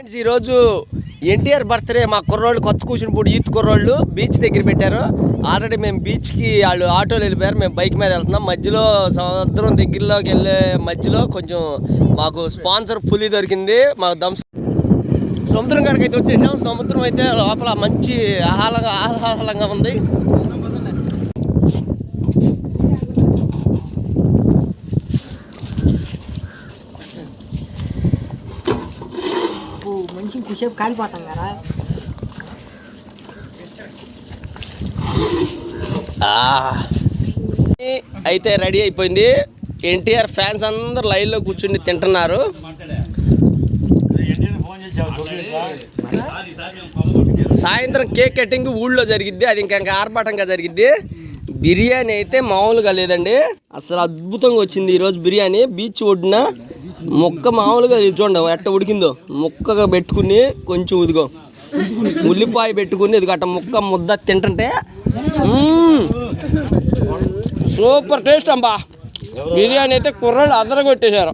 Friends ఈరోజు NTR birthday మా కుర్రోళ్ళు కొత్త కూర్చునిపూడి ఈత్ కుర్రోళ్ళు బీచ్ దగ్గర పెట్టారు. ఆల్రెడీ మేము బీచ్కి వాళ్ళు ఆటోలు వెళ్ళిపోయారు. మేము బైక్ మీద వెళ్తున్నాం. మధ్యలో సముద్రం దగ్గరలోకి వెళ్ళే మధ్యలో కొంచెం మాకు స్పాన్సర్ పులి దొరికింది. మాకు దమ్ సముద్రం కాడికి అయితే వచ్చేసాం. సముద్రం అయితే లోపల మంచి ఆహ్లాదంగా ఆహ్లాదంగా ఉంది. మంచి కుసేపు కాలిపోతాం కదా. అయితే రెడీ అయిపోయింది. ఎన్టీఆర్ ఫ్యాన్స్ అందరు లైన్లో కూర్చుని తింటున్నారు. సాయంత్రం కేక్ కటింగ్ ఊళ్ళో జరిగిద్ది. అది ఇంకా ఇంకా ఆర్భాటంగా జరిగిద్ది. బిర్యానీ అయితే మామూలుగా లేదండి. అసలు అద్భుతంగా వచ్చింది ఈరోజు బిర్యానీ. బీచ్ ఒడ్డున ముక్క మామూలుగా ఇది చూడండి ఎట్ట ఉడికిందో. ముక్కగా పెట్టుకుని కొంచెం ఉదిగో ఉల్లిపాయ పెట్టుకుని ఇది అట్ట ముక్క ముద్ద తింటుంటే సూపర్ టేస్ట్ అంబా బిర్యానీ అయితే కుర్రలు అదర కొట్టేశారు